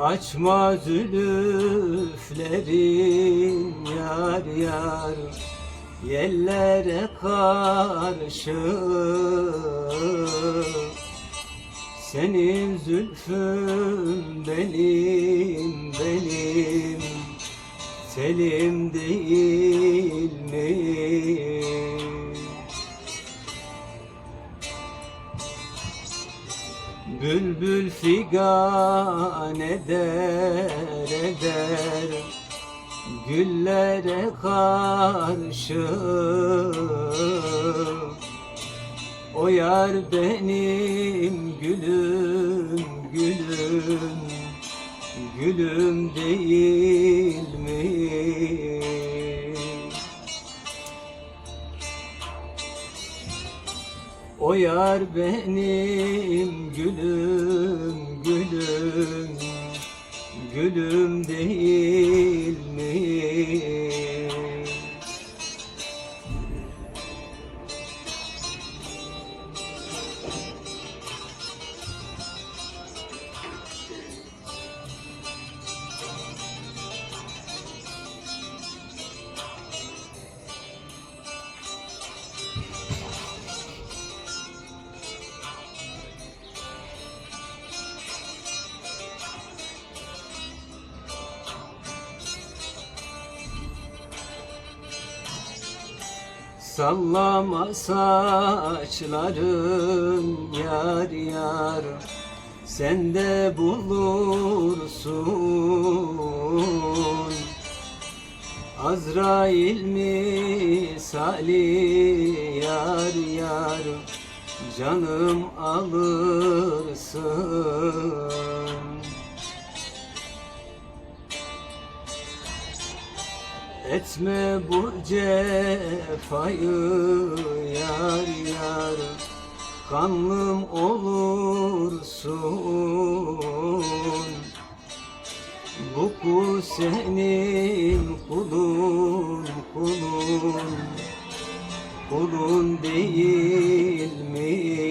Açma zülüflerin yar yar Yellere karşı. Senin zülfün benim benim. Selim değil Bülbül figan eder eder Güllere karşı. O yar benim gülüm gülüm. Gülüm değil mi? O yar benim gülüm gülüm Gülüm değil Sallama saçların yar yar Sen de bulursun. Azrail misali yar yar Canım alırsın Etme bu cefayı yar yar. Kanlım olursun. Bu kul senin kulun kulun. Kulun değil mi?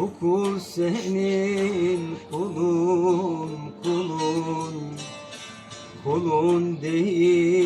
Bu kul senin kulun kulun kulun değil?